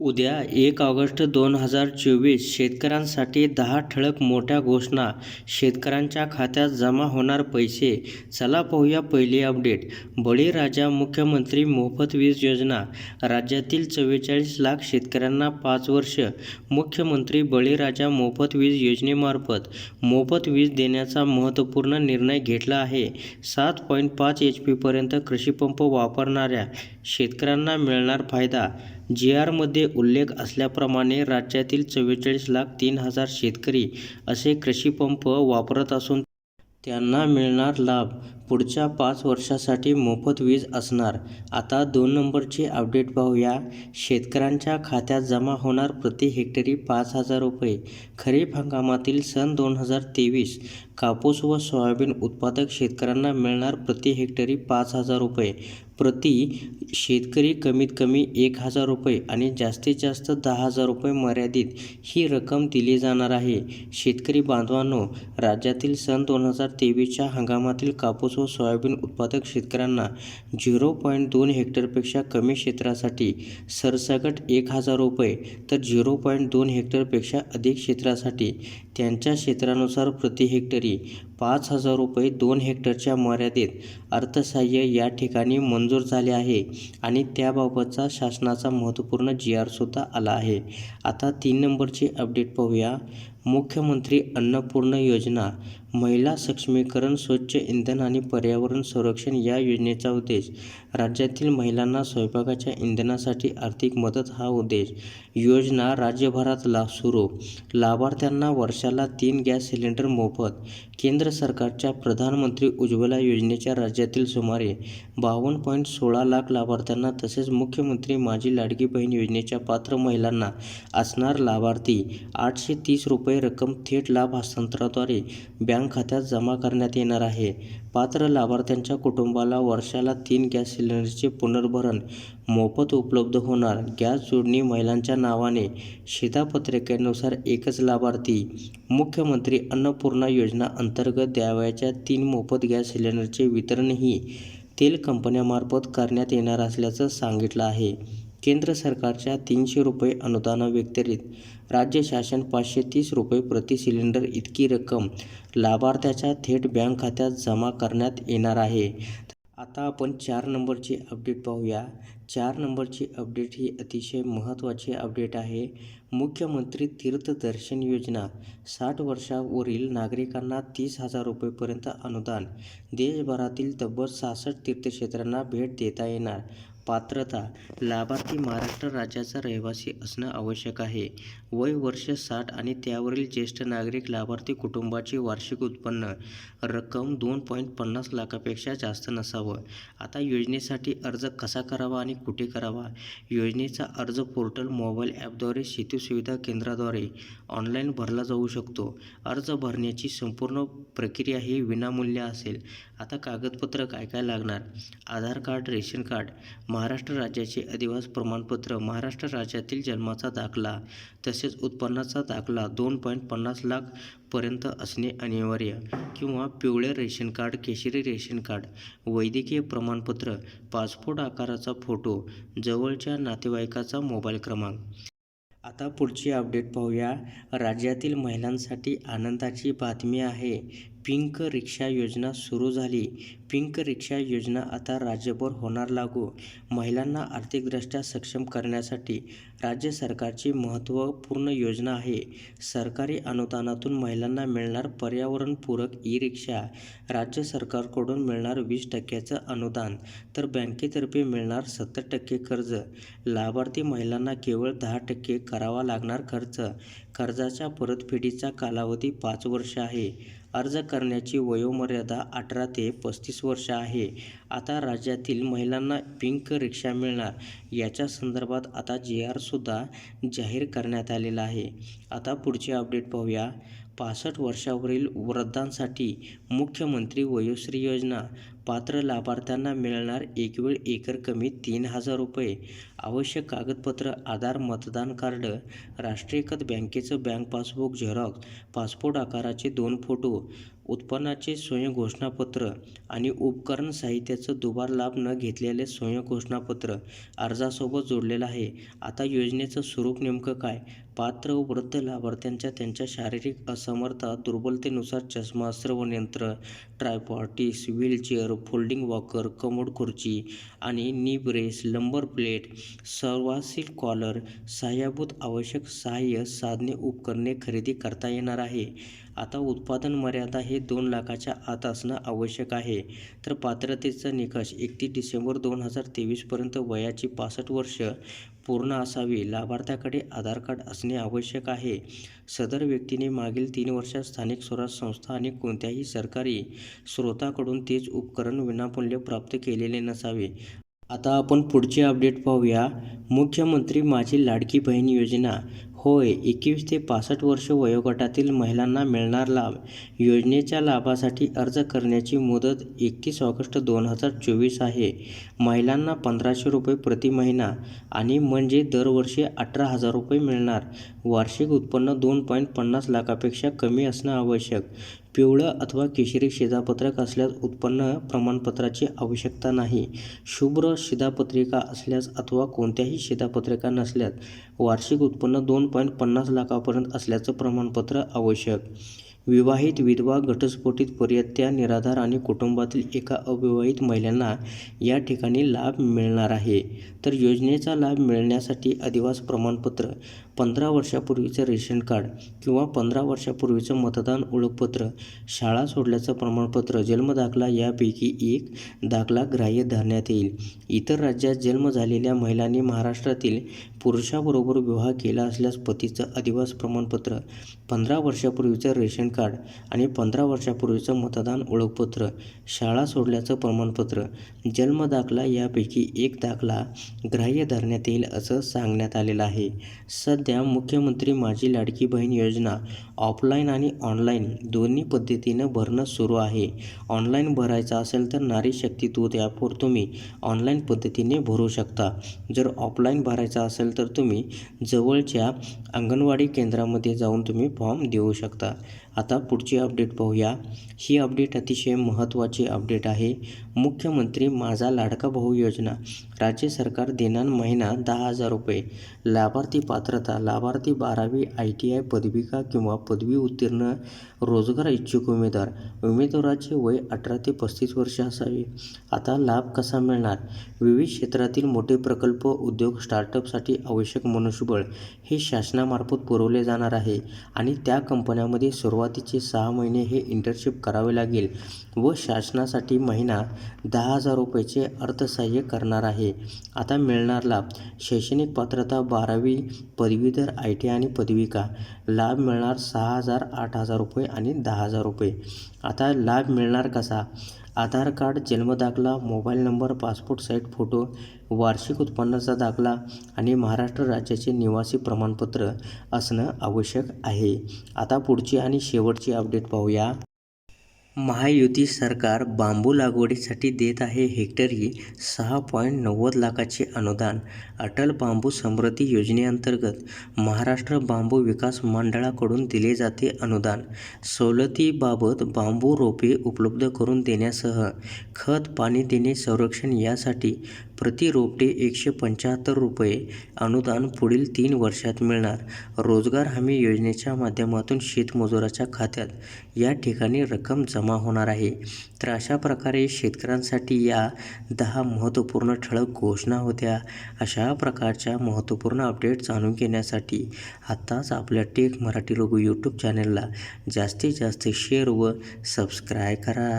उद्या एक ऑगस्ट दोन हजार चोवीस शेतकऱ्यांसाठी दहा ठळक मोठ्या घोषणा. शेतकऱ्यांच्या खात्यात जमा होणार पैसे. चला पाहूया पहिली अपडेट. बळीराजा मुख्यमंत्री मोफत वीज योजना. राज्यातील चव्वेचाळीस लाख शेतकऱ्यांना पाच वर्ष. मुख्यमंत्री बळीराजा मोफत वीज योजनेमार्फत मोफत वीज देण्याचा महत्त्वपूर्ण निर्णय घेतला आहे. सात पॉईंट पाच एच पीपर्यंत कृषीपंप वापरणाऱ्या शेतकऱ्यांना मिळणार फायदा. जी आरमध्ये उल्लेख असल्याप्रमाणे राज्यातील चव्वेचाळीस लाख तीन हजार शेतकरी असे कृषीपंप वापरत असून त्यांना मिळणार लाभ पुढच्या पाच वर्षासाठी मोफत वीज असणार. आता दोन नंबरची अपडेट पाहूया. शेतकऱ्यांच्या खात्यात जमा होणार प्रति हेक्टरी पाच हजार रुपये. खरीप हंगामातील सन दोन हजार तेवीस कापूस व सोयाबीन उत्पादक शेतकऱ्यांना मिळणार प्रति हेक्टरी पाच हजार रुपये. प्रति शेतकरी कमीत कमी एक हजार रुपये आणि जास्तीत जास्त दहा हजार रुपये मर्यादित ही रक्कम दिली जाणार आहे. शेतकरी बांधवांनो राज्यातील सन दोन हजार तेवीसच्या हंगामातील कापूस व सोयाबीन उत्पादक शेतकऱ्यांना झिरो पॉईंट दोन हेक्टरपेक्षा कमी क्षेत्रासाठी सरसकट एक हजार रुपये तर झिरो पॉईंट दोन हेक्टरपेक्षा अधिक क्षेत्रासाठी त्यांच्या क्षेत्रानुसार प्रति हेक्टरी ดี पाच हजार रुपये दोन हेक्टरच्या मर्यादेत अर्थसहाय्य या ठिकाणी मंजूर झाले आहे आणि त्याबाबतचा शासनाचा महत्त्वपूर्ण जी आरसुद्धा आला आहे. आता तीन नंबरची अपडेट पाहूया. मुख्यमंत्री अन्नपूर्ण योजना महिला सक्षमीकरण स्वच्छ इंधन आणि पर्यावरण संरक्षण या योजनेचा उद्देश राज्यातील महिलांना स्वयंपाकाच्या इंधनासाठी आर्थिक मदत हा उद्देश योजना राज्यभरात ला सुरू लाभार्थ्यांना वर्षाला तीन गॅस सिलेंडर मोफत केंद्र सरकारच्या प्रधानमंत्री उज्ज्वला योजनेच्या राज्यातील सुमारे बावन्न पॉईंट सोळा लाख लाभार्थ्यांना तसेच मुख्यमंत्री माझी लाडकी बहीण योजनेच्या पात्र महिलांना असणार लाभार्थी आठशे तीस रुपये रक्कम थेट लाभ हस्तांतरणाद्वारे बँक खात्यात जमा करण्यात येणार आहे. पात्र लाभार्थ्यांच्या कुटुंबाला वर्षाला तीन गॅस सिलेंडरचे पुनर्भरण मोफत उपलब्ध होणार. गॅस जोडणी महिलांच्या नावाने शिधापत्रिकेनुसार एकच लाभार्थी. मुख्यमंत्री अन्नपूर्णा योजना अंतर्गत द्यावयाच्या तीन मोफत गॅस सिलेंडरचे वितरणही तेल कंपन्यामार्फत करण्यात येणार असल्याचं सांगितलं आहे. केंद्र सरकारच्या तीनशे रुपये अनुदानाव्यतिरिक्त राज्य शासन पाचशे तीस रुपये प्रति सिलेंडर इतकी रक्कम लाभार्थ्याच्या थेट बँक खात्यात जमा करण्यात येणार आहे. आता आपण चार नंबरची अपडेट पाहूया. चार नंबरची अपडेट ही अतिशय महत्त्वाची अपडेट आहे. मुख्यमंत्री तीर्थदर्शन योजना. साठ वर्षावरील नागरिकांना तीस हजार रुपयेपर्यंत अनुदान. देशभरातील तब्बल सहासष्ट तीर्थक्षेत्रांना भेट देता येणार. पात्रता लाभार्थी महाराष्ट्र राज्याचा रहिवासी असणं आवश्यक आहे. वय वर्ष साठ आणि त्यावरील ज्येष्ठ नागरिक लाभार्थी कुटुंबाचे वार्षिक उत्पन्न रक्कम दोन पॉईंट पन्नास लाखापेक्षा जास्त नसावं. आता योजनेसाठी अर्ज कसा करावा आणि कुठे करावा? योजनेचा अर्ज पोर्टल मोबाईल ॲपद्वारे शेती सुविधा केंद्राद्वारे ऑनलाईन भरला जाऊ शकतो. अर्ज भरण्याची संपूर्ण प्रक्रिया ही विनामूल्य असेल. आता कागदपत्र काय काय लागणार? Aadhaar card ration card Maharashtra राज्याचे अधिवास प्रमाणपत्र महाराष्ट्र राज्यातील जन्माचा दाखला तसेच उत्पन्नाचा दाखला दोन पॉईंट पन्नास लाखपर्यंत असणे अनिवार्य. किंवा पिवळे रेशन कार्ड केशरी रेशन कार्ड वैद्यकीय प्रमाणपत्र पासपोर्ट आकाराचा फोटो जवळच्या नातेवाईकाचा मोबाईल क्रमांक. आता पुढची अपडेट पाहूया. राज्यातील महिलांसाठी आनंदाची बातमी आहे. पिंक रिक्षा योजना सुरू झाली. पिंक रिक्षा योजना आता राज्यभर होणार लागू. महिलांना आर्थिकदृष्ट्या सक्षम करण्यासाठी राज्य सरकारची महत्त्वपूर्ण योजना आहे. सरकारी अनुदानातून महिलांना मिळणार पर्यावरणपूरक ई रिक्षा राज्य सरकारकडून मिळणार वीस टक्क्याचं अनुदान तर बँकेतर्फे मिळणार सत्तर टक्के कर्ज. लाभार्थी महिलांना केवळ दहा टक्के करावा लागणार खर्च. कर्जाच्या परतफेडीचा कालावधी पाच वर्ष आहे. अर्ज करण्याची वयोमर्यादा अठरा ते पस्तीस वर्ष आहे. आता राज्यातील महिलांना पिंक रिक्षा मिळणार. याच्या संदर्भात आता जी आरसुद्धा जाहीर करण्यात आलेला आहे. आता पुढची अपडेट पाहूया. पासष्ट वर्षावरील वृद्धांसाठी मुख्यमंत्री वयोश्री योजना. पात्र लाभार्थ्यांना मिळणार एकवेळ एकर कमी तीन हजार रुपये. आवश्यक कागदपत्र आधार मतदान कार्ड राष्ट्रीयकृत बँकेचं बँक पासबुक झेरॉक्स पासपोर्ट आकाराचे दोन फोटो उत्पन्नाचे स्वयंघोषणापत्र आणि उपकरण साहित्याचं दुबार लाभ न घेतलेले स्वयंघोषणापत्र अर्जासोबत जोडलेलं आहे. आता योजनेचं स्वरूप नेमकं काय? पात्र व वृद्ध लाभार्थ्यांच्या त्यांच्या शारीरिक असमर्था दुर्बलतेनुसार चष्मा यंत्र ट्रायपॉटिस व्हीलचेअर फोल्डिंग वॉकर कमोड खुर्ची आणि knee brace lumbar plate cervical collar सहाय्यभूत आवश्यक सहाय्य साधने उपकरणे खरेदी करता येणार आहे. आता उत्पादन मर्यादा हे दोन लाखाच्या आत असणं आवश्यक आहे. तर पात्रतेचा निकष एकतीस डिसेंबर दोन हजार तेवीसपर्यंत वयाची पासष्ट वर्ष पूर्ण असावी. लाभार्थ्याकडे आधार कार्ड असणे आवश्यक आहे. सदर व्यक्तीने मागील तीन वर्षात स्थानिक स्वराज्य संस्था आणि कोणत्याही सरकारी स्रोताकडून तेच उपकरण विनामूल्य प्राप्त केलेले नसावे. आता आपण पुढचे अपडेट पाहूया. मुख्यमंत्री माझी लाडकी बहीण योजना. होय एकवीस ते पासष्ट वर्ष वयोगटातील महिलांना मिळणार लाभ. योजनेच्या लाभासाठी अर्ज करण्याची मुदत एकतीस ऑगस्ट दोन हजार चोवीस आहे. महिलांना पंधराशे रुपये प्रति महिना आणि म्हणजे दरवर्षी अठरा हजार रुपये मिळणार. वार्षिक उत्पन्न दोन पॉईंट पन्नास लाखापेक्षा कमी असणं आवश्यक. पिवळं अथवा केशरी शिधापत्रक असल्यास उत्पन्न प्रमाणपत्राची आवश्यकता नाही. शुभ्र शिधापत्रिका असल्यास अथवा कोणत्याही शिधापत्रिका नसल्यास वार्षिक उत्पन्न दोन पॉईंट पन्नास लाखापर्यंत असल्याचं प्रमाणपत्र आवश्यक. विवाहित विधवा घटस्फोटित पर्यत्या निराधार आणि कुटुंबातील एका अविवाहित महिलांना या ठिकाणी लाभ मिळणार आहे. तर योजनेचा लाभ मिळण्यासाठी अधिवास प्रमाणपत्र पंधरा वर्षापूर्वीचं रेशन कार्ड किंवा पंधरा वर्षापूर्वीचं मतदान ओळखपत्र शाळा सोडल्याचं प्रमाणपत्र जन्मदाखला यापैकी एक दाखला ग्राह्य धरण्यात येईल. इतर राज्यात जन्म झालेल्या महिलांनी महाराष्ट्रातील पुरुषाबरोबर विवाह केला असल्यास पतीचं अधिवास प्रमाणपत्र पंधरा वर्षापूर्वीचं रेशन कार्ड आणि पंधरा वर्षापूर्वीचं मतदान ओळखपत्र शाळा सोडल्याचं प्रमाणपत्र जन्मदाखला यापैकी एक दाखला ग्राह्य धरण्यात येईल असं सांगण्यात आलेलं आहे. सध्या मुख्यमंत्री माझी लाडकी बहीण योजना ऑफलाईन आणि ऑनलाईन दोन्ही पद्धतीनं भरणं सुरू आहे. ऑनलाईन भरायचं असेल तर नारी शक्ती दूत ॲपवर तुम्ही ऑनलाईन पद्धतीने भरू शकता. जर ऑफलाईन भरायचा असेल तर तुम्ही जवळच्या अंगणवाडी केंद्रामध्ये जाऊन तुम्ही फॉर्म देऊ शकता. आता पुढची अपडेट पाहूया. ही अपडेट अतिशय महत्त्वाची अपडेट आहे. मुख्यमंत्री माझा लाडका भाऊ योजना. राज्य सरकार देणार महिना दहा हजार रुपये. लाभार्थी पात्रता लाभार्थी बारावी आय टी आय पदविका किंवा पदवी उत्तीर्ण रोजगार इच्छुक उमेदवार. उमेदवाराचे वय अठरा ते पस्तीस वर्ष असावे. आता लाभ कसा मिळणार? विविध क्षेत्रातील मोठे प्रकल्प उद्योग स्टार्टअपसाठी आवश्यक मनुष्यबळ हे शासनामार्फत पुरवले जाणार आहे आणि त्या कंपन्यामध्ये सुरुवात सुरुवातीचे सहा महिने हे इंटर्नशिप करावे लागेल व शासनासाठी महिना दहा हजार रुपयाचे अर्थसहाय्य करणार आहे. आता मिळणार लाभ शैक्षणिक पात्रता बारावी पदवीधर आय टी आणि पदविका लाभ मिळणार सहा हजार आठ हजार रुपये आणि दहा हजार रुपये. आता लाभ मिळणार कसा? Aadhaar card जन्मदाखला mobile number passport size photo वार्षिक उत्पन्नाचा दाखला आणि महाराष्ट्र राज्याचे निवासी प्रमाणपत्र असणं आवश्यक आहे. आता पुढची आणि शेवटची अपडेट पाहूया. महायुती सरकार बांबू लागवडीसाठी देत आहे हेक्टरी सहा पॉईंट नव्वद लाखाचे अनुदान. अटल बांबू समृद्धी योजनेअंतर्गत महाराष्ट्र बांबू विकास मंडळाकडून दिले जाते अनुदान. सवलतीबाबत बांबू रोपे उपलब्ध करून देण्यासह खत पाणी देणे संरक्षण यासाठी प्रति रोपटे एकशे पंच्याहत्तर रुपये अनुदान पुढील तीन वर्षात मिळणार. रोजगार हमी योजनेच्या माध्यमातून शेतमजुराच्या खात्यात या ठिकाणी रक्कम जमा होणार आहे. तर अशा प्रकारे शेतकऱ्यांसाठी या दहा महत्त्वपूर्ण ठळक घोषणा होत्या. अशा प्रकारच्या महत्त्वपूर्ण अपडेट जाणून घेण्यासाठी आत्ताच आपल्या टेक मराठी लोगो यूट्यूब चॅनलला जास्तीत जास्त शेअर व सबस्क्राय करा.